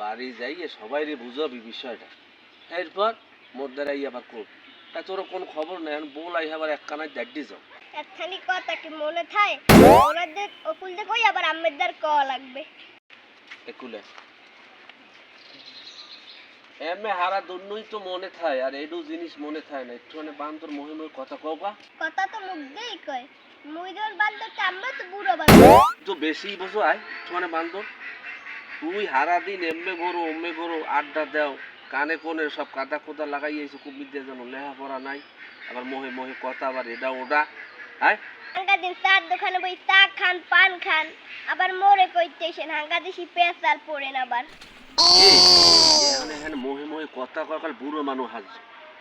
বাড়ি যাইয়ে সবাই বুঝাবি বিষয়টা। এরপর আবার তা তোর কোন খবর নেই? বল আই আবার দাড্ডি যাও। একখানি কথা কি মনে থাকে ওনাদের কই আবার আম্মেদার ক লাগবে? একুলে। এমে হারা দুন্নই তো মনে থায় আর এডু জিনিস মনে থায় না। একটু মানে বান্দর মহে মহে কথা কও বা। কথা তো মুখ দিয়েই কয়। মুই তোর বান্ধবটা তো বুড়ো তো বেশি বসো আয় বান্দর তুই হারা দিন এমবে অম্মে গরু আড্ডা দাও কানে কোনে সব কাদা কোদা লাগাই এসে খুব বিদ্যা যেন লেখাপড়া নাই আবার মহে মহে কথা আবার এটা ওটা। হ্যাঁ হাঙ্গা দিন চার দোকানে বই চা খান পান খান আবার মোরে কইতেছেন হাঙ্গা দিছি পেঁচাল পড়েন আবার। এখানে মহে মহে কথা কয় কাল বুড়ো মানুষ হাজ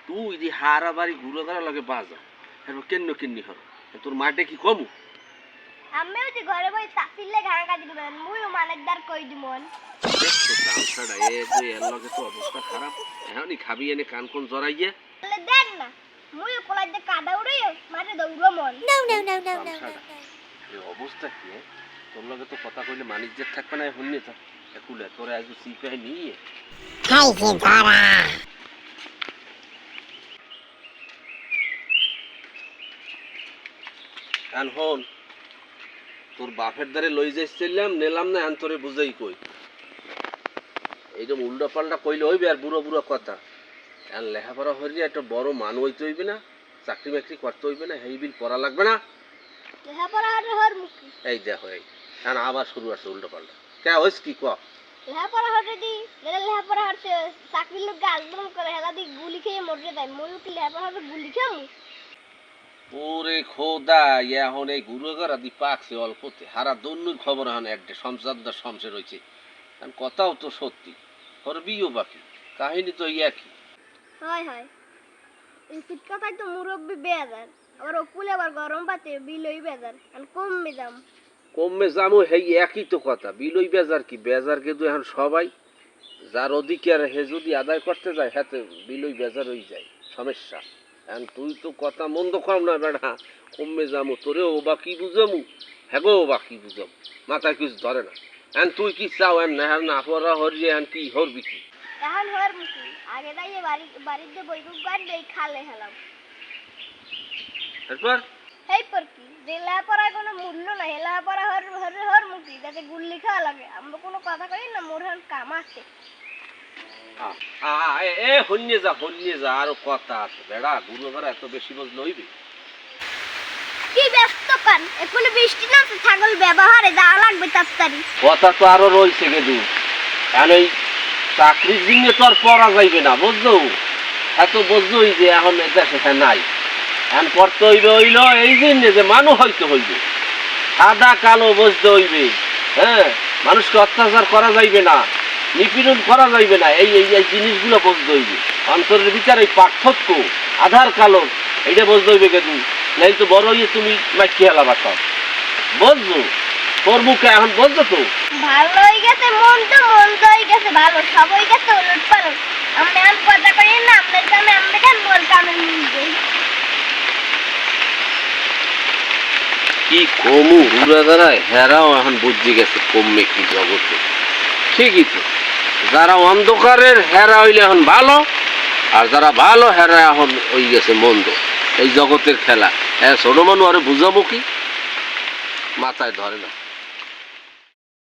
তুই যদি হারা বাড়ি ঘুরে করা লাগে বাজা কেন্ন কিন্নি হর? তোর মাঠে কি কমু? আমিও যে ঘরে বই চাপির লেগে হাঙ্গা দিবেন মুইও মানেকদার কই দিমন দেখছ চামচাটা এ যে এর লগে তো অবস্থা খারাপ। এখনই খাবি এনে কান কোন জড়াইয়ে। বলে দেন না মুইও কোলাই যে কাদা উড়াইও মাঠে দৌড়ো মন চামচাটা এই অবস্থা কি তোর লগে তো কথা কইলে মানিজ্যের থাকবে না শুননি তো। একুলে তোরে আজ সিপাই নিয়ে। কান হন? তোর বাপের দ্বারে লই যাইছিলাম নিলাম না তোরে বুঝাই কই। এইরকম উল্টা পাল্টা কইলে হইবে আর বুড়ো বুড়ো কথা। আর লেখাপড়া হইলে একটা বড় মান হইতে হইবে না চাকরি বাকরি করতে হইবে না হেই বিল পড়া লাগবে না। মুখি এই দেখো এই এখন আবার শুরু আছে উল্টো পাল্টা? কে হইস কি ক? লেহাপড়া হরে দি লেহাপড়া চাকরির লোক আন্দোলন করে হেলা দি গুলি খেয়ে মরে যায় কি লেহাপড়া গুলি খেয়ে ওরে খোদা এখন এই গুরু গড়া দি পাকছে অল্পতে। হারা দন্যুর খবর এখন একটা সংসারদার শমসে রয়েছে কারণ কথাও তো সত্যি ওর বিয়েও বাকি কাহিনী তো একই হয় হয়। এই শীত কথাই তো মুরব্বি বেজার আবার অকুলে আবার গরম পাতে বিলই বেজার আর কমবে দাম কমে জামু হেই একই তো কথা বিলই বেজার কি বেজার কিন্তু এখন সবাই? যার অধিকার হে যদি আদায় করতে যায় হাতে বিলই বেজার হয়ে যায় সমস্যা। এখন তুই তো কথা মন্দ কম না বেড়া। কমে যামু তোরেও বা কি বুঝামু? হেগো বা কি বুঝামু? মাথায় কিছু ধরে না। এখন তুই কি চাও? এখন না এখন না পড়া হরিয়ে এখন কি হরবি কি? এখন হর মুখি আগে দাইয়ে বাড়ি বাড়িতে বইকুক গাড়ি এই খালে হেলাম। এরপর? এই পর কি? যে লেহাপড়ার কোনো মূল্য নাই। লেহাপড়া হর হর হর মুখি যাতে গুল্লি খাওয়া লাগে। আমরা কোনো কথা কই না মোর কাম আছে। এ, এ হন্যে যা হন্যে যা আরও কথা আছে। বেড়া গুরু এত বেশি কি ব্যস্ত এখনও বৃষ্টি না ছাগল ব্যবহারে যাওয়া লাগবে তাড়াতাড়ি কথা তো আরও রয়েছে গেদু এখন এই চাকরির দিনে তো আর পড়া যাইবে না বুঝলো? এত বুঝলোই যে এখন এটা নাই। এখন পড়তে হইবে হইল এই জন্য যে মানুষ হইতে হইবে। সাদা কালো বুঝতে হইবে হ্যাঁ? মানুষকে অত্যাচার করা যাইবে না। নিপীড়ন করা যাইবে না। এই এই এই জিনিসগুলো বুঝতে হইবে অন্তরের ভিতরে এই পার্থক্য আধার কালো এটা বুঝতে হইবে কেদু নাই তো বড় হইয়ে তুমি মাইকি হেলাবা সব বুঝছ তোর মুখে এখন বলছো তো? ভালো হয়ে গেছে মন তো মন তো হয়ে গেছে ভালো সব হয়ে গেছে উলট পালট। আমরা এখন কথা কই না কামে আমরা কেন কামে কি কমু ঘুরে দাঁড়ায় হেরাও এখন বুঝে গেছে কমবে কি জগতে। ঠিকই তো। যারা অন্ধকারের হেরা হইলে এখন ভালো, আর যারা ভালো হেরা এখন হয়ে গেছে মন্দ। এই জগতের খেলা। হ্যাঁ ছোট মানুষ আরে বুঝাবো কি? মাথায় ধরে না।